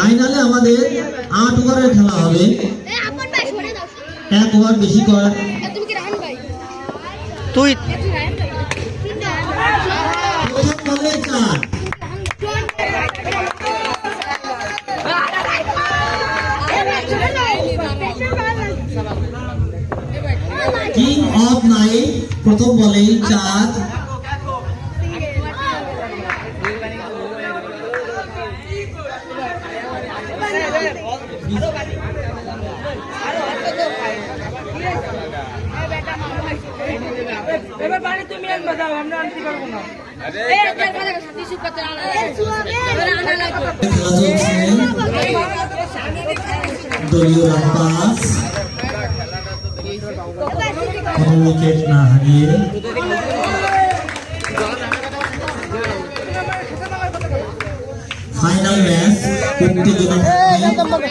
ফাইনালে আমাদের আট ওভারের খেলা হবে। এক ওভার বেশি কর। এ তুমি কি রান তুই কিং অফ নাইন প্রথম বলেই চার। দাও আমরা আনতে পারব না। দলীয় রান কোনো উইকেট না হারিয়ে ফাইনাল ম্যাচ উত্তেজনা থাকবে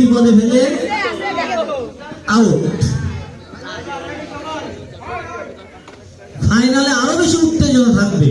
বিপদে ফেলে আউট ফাইনালে আরও বেশি উত্তেজনা থাকবে।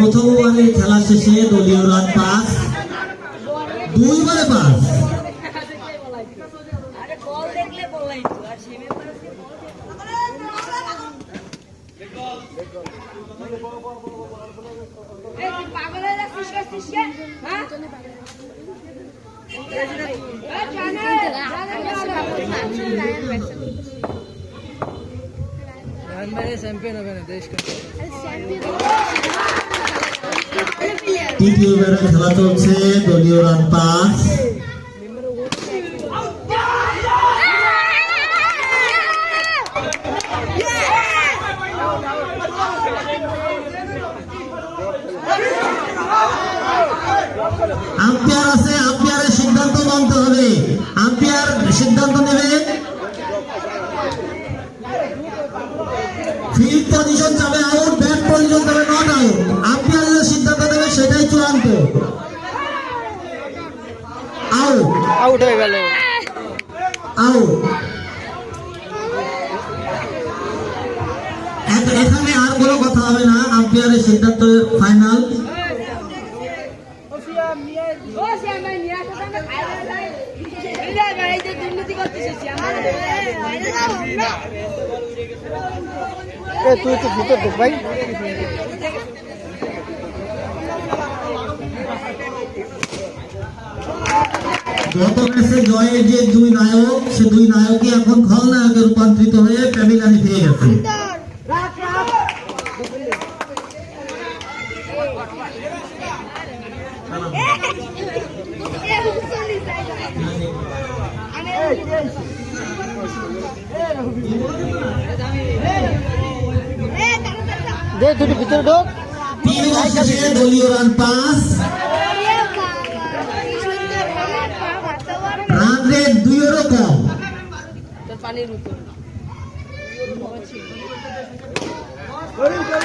প্রথম ওভারে খেলা শেষে দলীয় রান পাস। দুইবারে পাস। চ্যাম্পিয়ন হবে না দেশ তৃতীয় ওভারে খেলা চলছে, দলীয় রান আম্পায়ার আছে সিদ্ধান্ত সিদ্ধান্ত নেবে। ফিল্ড পজিশন যাবে আউট আউট হয়ে গেল। এখানে আর কোনো কথা হবে না আম্পায়ারের সিদ্ধান্ত ফাইনাল তুই তো ভিতর দেখ ভাই। গত ম্যাচে জয়ের যে দুই নায়ক সে দুই নায়কই এখন খলনায়কে রূপান্তরিত হয়ে প্যাভিলানি পেয়ে গেছে। দে দুটো ভিতরে ঢোক। তিন দলীয় রান পাস। রান রেট দুইয়েরও কম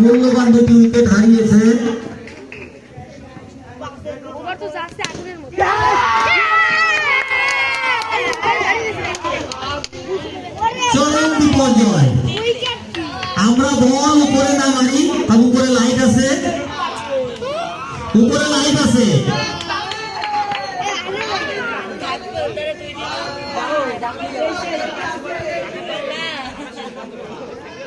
মূল্যবান দুটি উইকেট হারিয়েছে। আমরা বল উপরে না মারি উপরে লাইট আছে। উপরে লাইট আছে টিকে টিকে গেল টিকে টিকে গেল রান ভাই টিকে টিকে গেল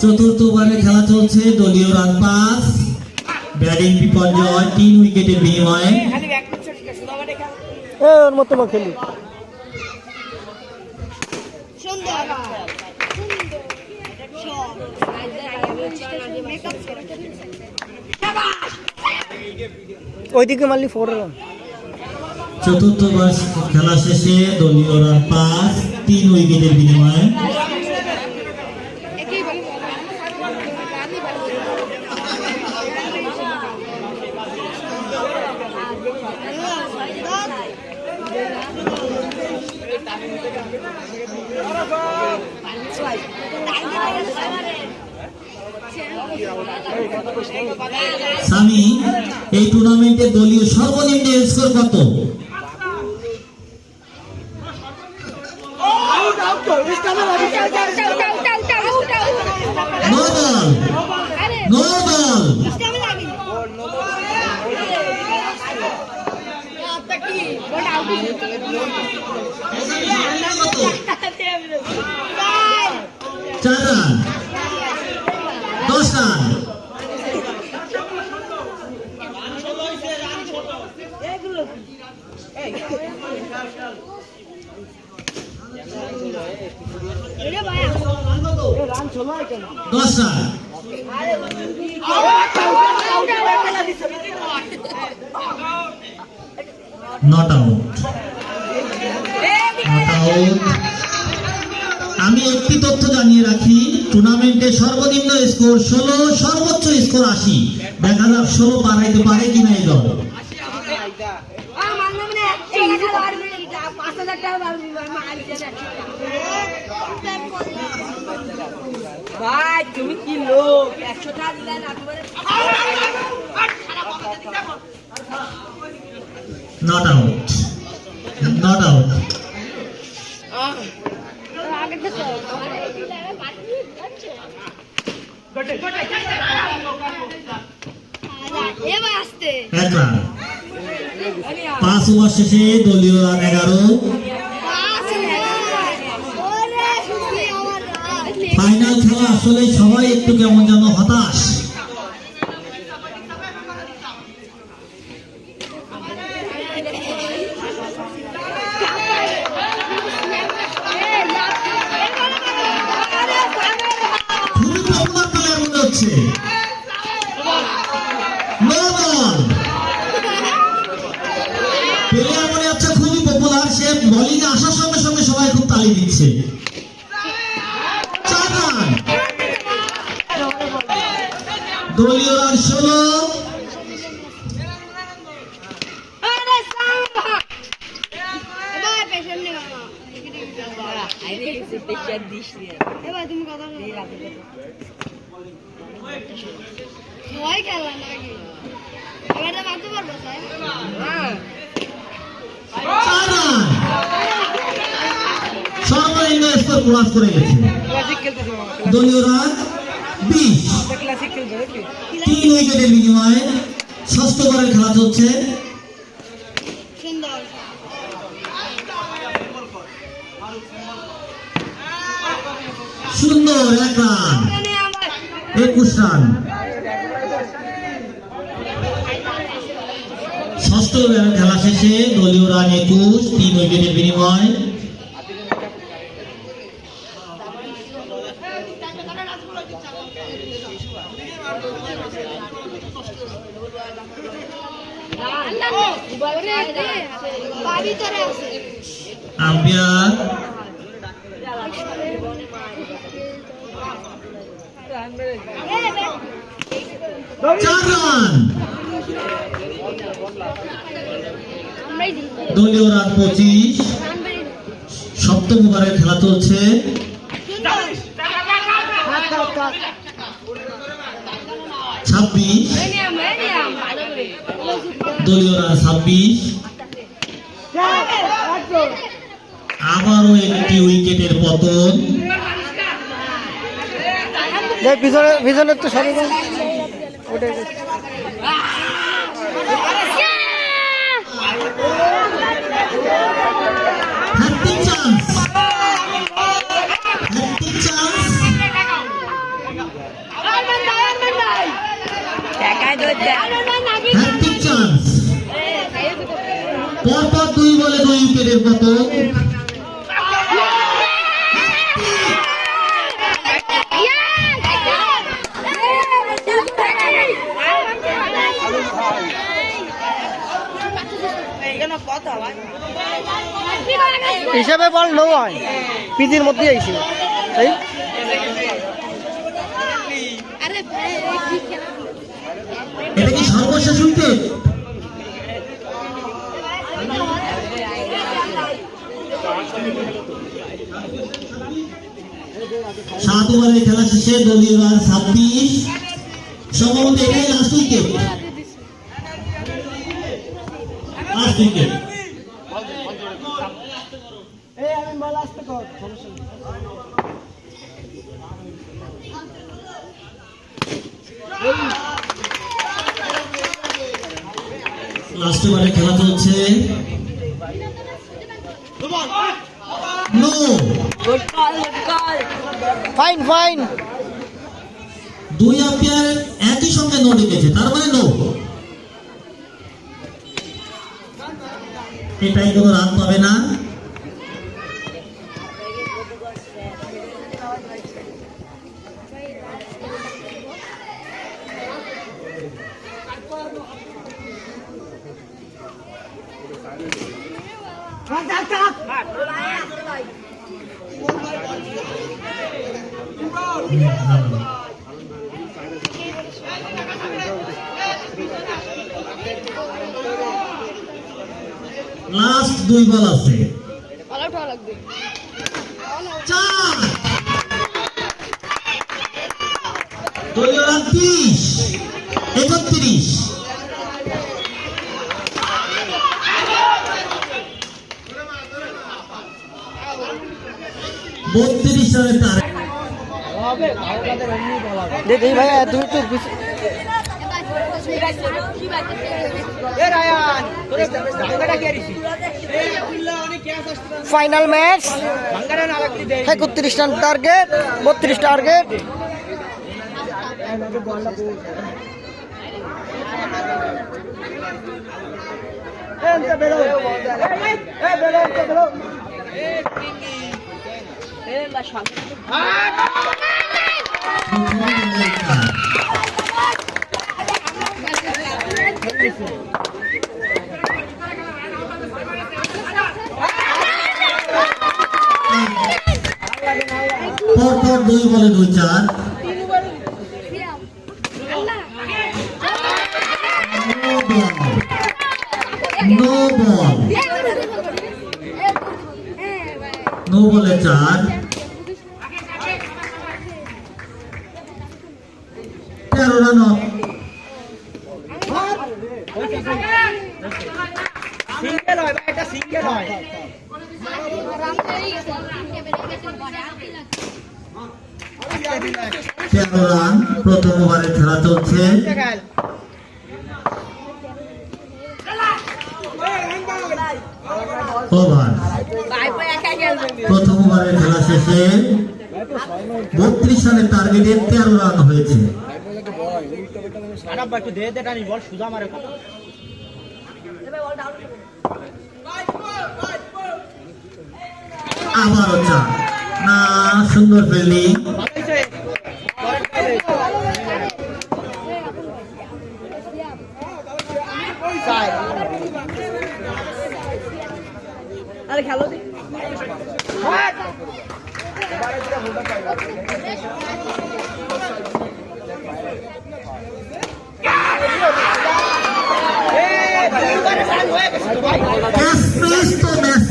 চতুর্থ ওভারে খেলা চলছে দলীয় রান পাস। ব্যাটিং বিপর্যয় তিন উইকেটের বিনিময়ে। ওর মতো খেলি সুন্দর ওইদিকে মারলি ফোর রান চতুর্থ ওভার খেলা শেষে দলীয় রান পাস তিন উইকেটের বিনিময়ে একই বলি রানই ভালো স্বামী এই টুর্নামেন্টে দলীয় সর্বনিম্ন স্কোর কত? বল চার রান দশ রান নট আউট টুর্নামেন্টে সর্বনিম্ন স্কোর ষোলো সর্বোচ্চ স্কোর আশি। দেখা যাক ষোলো বাড়াইতে পারে কিনা এই দল? ভাই তুমি কি লোক? একশো টাকা দিলে না তোমার নট আউট নট আউট পাঁচ ওভার শেষে দলীয় রান এগারো। ফাইনাল খেলা আসলে সবাই একটু কেমন যেন হতাশ খুবই পপুলার প্লেয়ার মনে হচ্ছে নো বল প্লেয়ার মনে হচ্ছে খুবই পপুলার সে বলিং আসার সঙ্গে সঙ্গে সবাই খুব তালি দিচ্ছে চার রান দলীয় রান ষোলো এবার তুমি কথা ভয় খেলা নাকি এবার এটা মারতে পারব স্যার চার রান সর্বনিম্ন ক্লাস করে গেছে। ক্লাসিক খেলতেছে মামা দলীয় রান বিশ ক্লাসিক খেলবে বুঝলি তিন উইকেটের বিনিময়ে ষষ্ঠ খেলা চলছে। সুন্দর। সুন্দর এক রান একুশ রান। ষষ্ঠ খেলা শেষে দলীয় রান একুশ তিন উইকেটের বিনিময়। আম্পায়ার। চার রান। দলীয় রান পঁচিশ। সপ্তম ওভারের খেলা চলছে। ছাব্বিশ। দলীয় রান ছাব্বিশ। আবারও একটি উইকেটের পতন। পিছনে পিছনে তো সরে পরপর দুই বলে দুই উইকেটের পতন হিসাবে বল নো হয়। পিজির মধ্যে আইছে তাই? সাত ওভারের খেলা শেষে দলীয় রান সম্ভবত এটাই last wicket last wicket last খেলা চলছে। ফাইন ফাইন দুই আম্পায়ার একই সঙ্গে নো লিখেছে তার মানে নো এটাই কোনো রাত পাবে না লাস্ট দুই বল আছে ভালো ভালো লাগবে চার দলীয় রান তিরিশ একত্রিশ বত্রিশ দেই তুমি তো রায়ান তোরে ফাইনাল ম্যাচ একত্রিশ রান টার্গেট বত্রিশ টার্গেট এ বা শান্ত পর পর দুই বলে দুই চার। বল। চার। তেরো রান সিঙ্গেল হয় সিঙ্গেল হয়। প্রথম ওভারে খেলা চলছে। প্রথম ওভারের খেলা শেষে বত্রিশ রানের টার্গেটে তেরো রান হয়েছে। আবারও চার। না সুন্দর ফিল্ডিং। পরের খেলে আরে খেলো দি ক্যাশ মিস তো ম্যাচ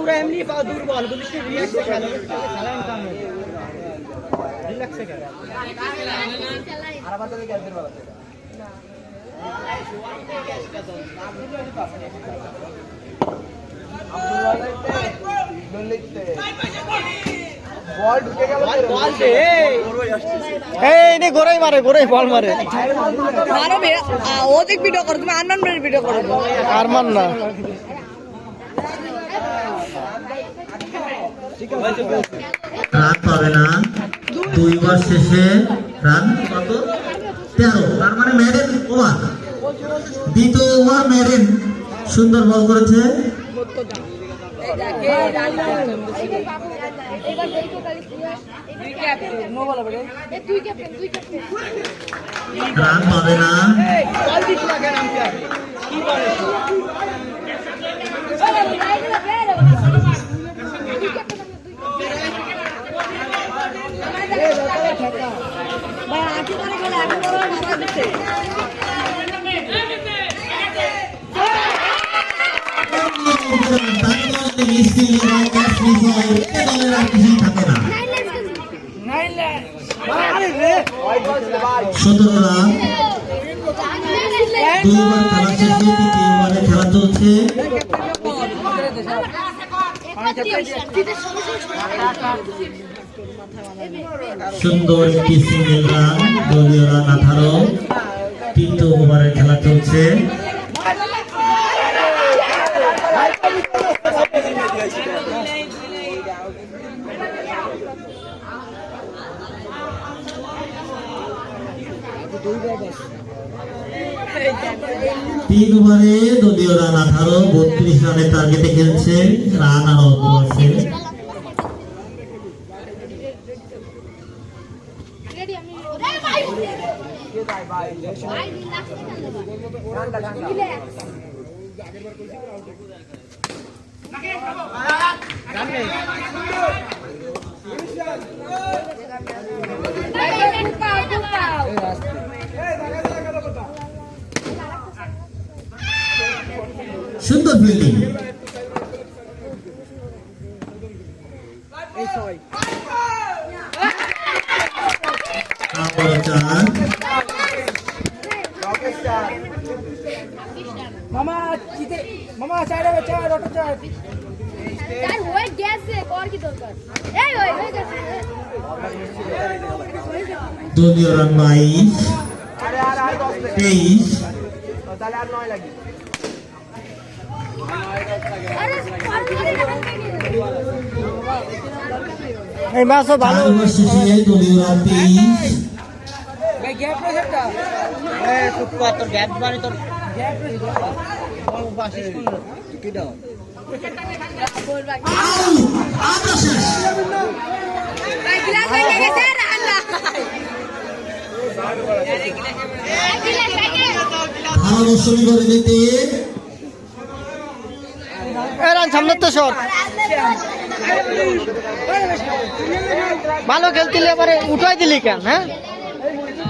ওরা এমনি পাও দুর্বল বুঝিস রিল্যাক্স এই নে গোড়াই মারে গোড়াই বল মারে। ও দেখ ভিডিও করো তুমি আনমান মেরে ভিডিও করো। আর মান না রান পাবে না। দুইবার শেষে রান কত? তেরো। তার মানে ওভার। দ্বিতীয় ওভার সুন্দর বল করেছে। এবার দেখো কালি তুই ক্যাপ্টেন তুই ক্যাপ্টেন রান পাবে না? ভাই আটি করে গেলে আটি করে মারা দিতে শেষে তৃতীয় ওভারে খেলা চলছে সুন্দর একটি সিঙ্গেল রান দলীয় তৃতীয় ওভারে খেলা চলছে। তিন ওভারে দলীয় রান আঠারো, বত্রিশ রানের টার্গেটে খেলছে রান আর অল্প আছে। রেডি আমি ভাই ভাই ভাই ঠান্ডা ঠান্ডা সুন্দর ফিল্ডিং আবার চার চাইরে চাই রটো তার হয়ে গেছে কর কি দরকার? এই ওই হয়ে গেছে দলীয় রান আরে আর আর তাহলে আর এই ভালো। শেষে দলীয় ভাই গ্যাপ তোর গ্যাপ মানে তোর গ্যাপ সামনে তো শট ভালো খেলতিলে এবারে উঠাই দিলি কেন হ্যাঁ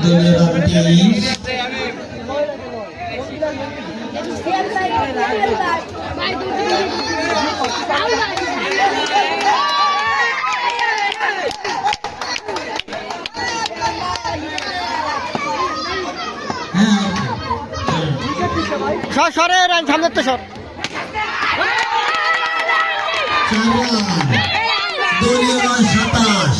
দলীয় রান তেইশ ভাই দুটো হ্যাঁ সর সরে রান সামনে তো রান সাতাশ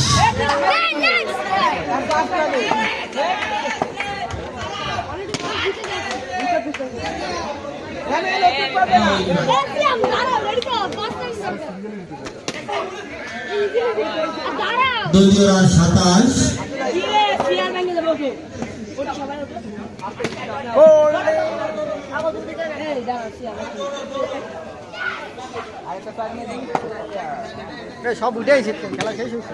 সব উঠেছি খেলা শেষ হয়েছে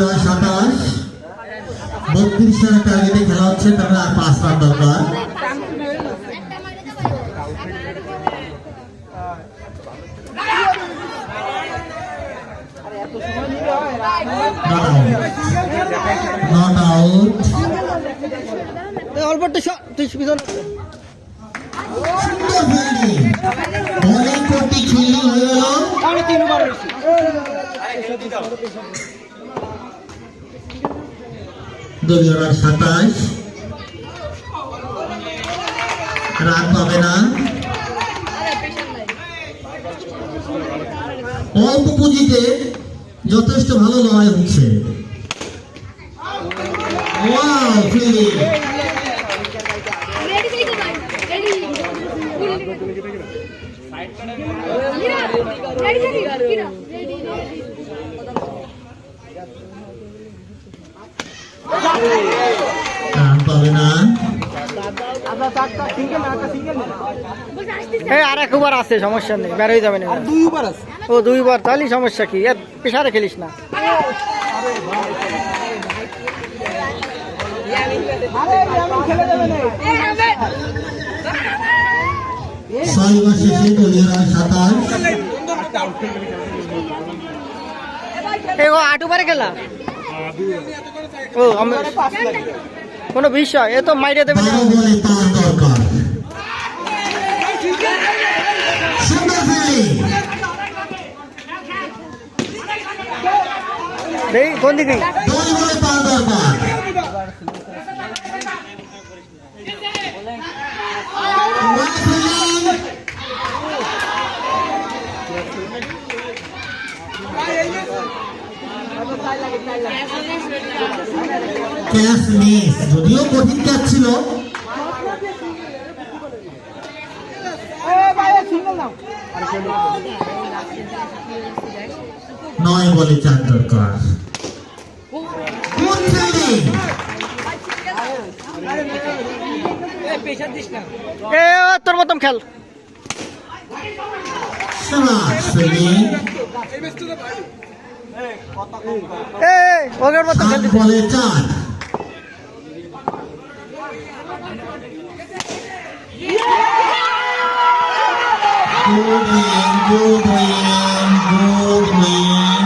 রান সাতাশ। বত্রিশ রানের টার্গেটে খেলা হচ্ছে তাহলে আর পাঁচ রান দরকার। নট আউট অল্প একটু শট তুই পিছনে সুন্দর ফিল্ডিং বোলিং করতে ফিল্ডিং হয়ে গেল। ওভার সাতাশ রান পাবে না অল্প পুঁজিতে যথেষ্ট ভালো লড়াই হচ্ছে ওয়াও ফিল্ডিং রেডি রান পাবে না এই আর একবার আছে সমস্যা নেই বেরোই যাবে না। দুইবার আছে? ও দুইবার তাহলেই সমস্যা কি? এর পেশারে খেলিস না। ছয় শেষে সাতাশ এই ও আট ওভারে খেলা? ও কোনো বিষয় এ তো মাইরে দেবে কোন দিকে দুই বলে পাঁচ দরকার ওয়ান ফিল্ডিং ক্যাচ মিস যদিও কঠিন ক্যাচ ছিল। নয় বলে চার দরকার। গুড ফিল্ডিং প্রেশার দিস না এ তোর মতন খেল। ফিল্ডিং বলে চার Good win, good win, good win.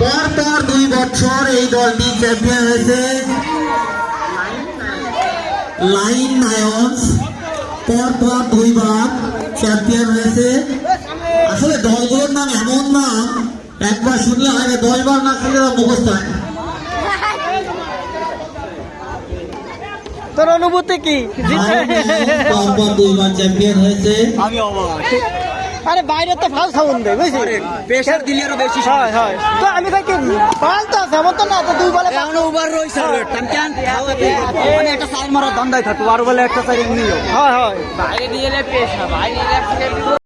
পর পর দুই বছর এই দলটি চ্যাম্পিয়ন হয়েছে লাইন নায়ন্স পর পর দুইবার চ্যাম্পিয়ন হয়েছে। আসলে দলগুলোর নাম এমন নাম একবার শুনলে হয় না দশবার না শুনলে মুখস্থ হয় তোর অনুভূতি কি? দুইবার চ্যাম্পিয়ন হয়েছে। আমি অবাক। আরে বাইরে তো ফাল সাউন্ড দেয় বুঝলি? প্রেশার দিলে আরও বেশি হয় হয়। তো আমি থাকি ফাল তো আছে এমন তো না তো দুই বলে এখন ওভার রয়েছে টান টান। মানে একটা সাইড মারা দন্দাই থাকতো আর বলে একটা সাইড নিও হয় হয়। বাইরে দিয়ে বাইরে